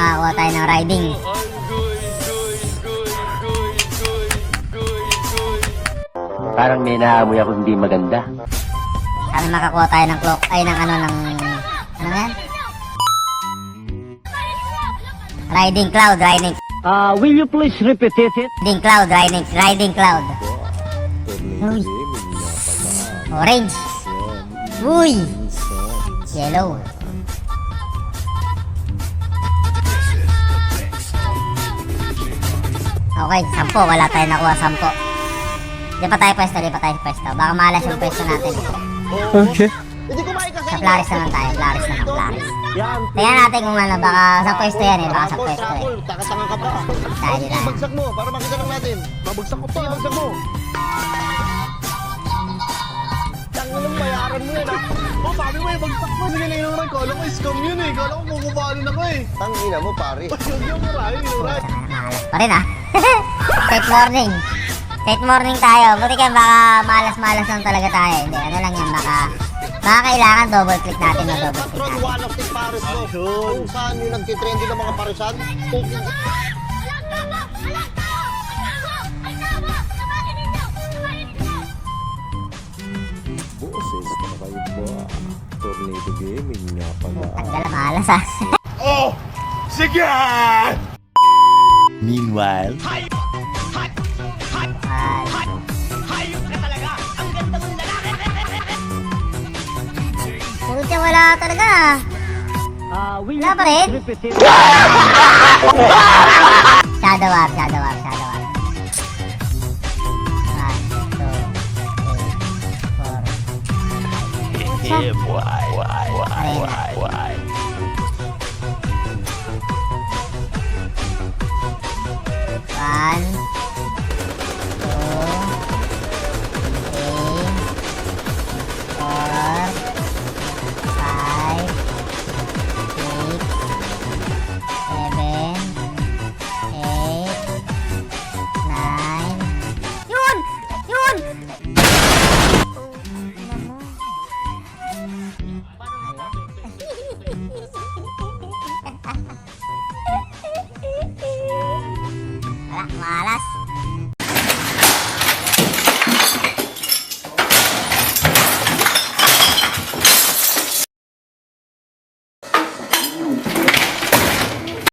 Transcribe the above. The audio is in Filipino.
makakuha tayo ng riding. Parang may naamoy ako hindi maganda. Sana makakuha tayo ng clock, ay ng ano, ng, ano yan? Riding cloud, riding, Uh, will you please repeat it? riding cloud, riding, riding cloud. Uy. Orange. Uy. Yellow. Okay, sampo. Wala tayo nakuha, sampo. Di pa tayo pwesto, di pa tayo pwesto. Baka malas yung pwesto natin. Okay. Sa Plaris naman tayo, Plaris naman, Plaris. Yan. Tingnan natin kung ano, baka sa pwesto yan eh, baka sa pwesto eh. Takatanga ka pa. Tayo nila. bagsak mo para makita lang natin. Babagsak ko pa. Bagsak mo. Tangan ng bayaran mo yan ha. Sabi mo yung bagsak mo. Sige na inuray. Kala ko scam yun eh. Kala ko kukubalin ako eh. Tangina mo pare. Huwag yung maray, inuray. Malas pa rin ah. Set morning. Set morning tayo. Buti kaya baka malas-malas lang talaga tayo. Hindi, ano lang yan, baka baka kailangan double click natin na double click Patron, natin. one of the pares mo. Kung saan yung nagtitrendy ng mga paresan. Kung Tornado Gaming nga pala. Tanggal na malas ah. Oh! Sige! Meanwhile, Ay. Pucha, wala talaga ah. Uh, will Wala pa rin? repeat it? Shadow up, shadow up, shadow Why, why, why, why. One.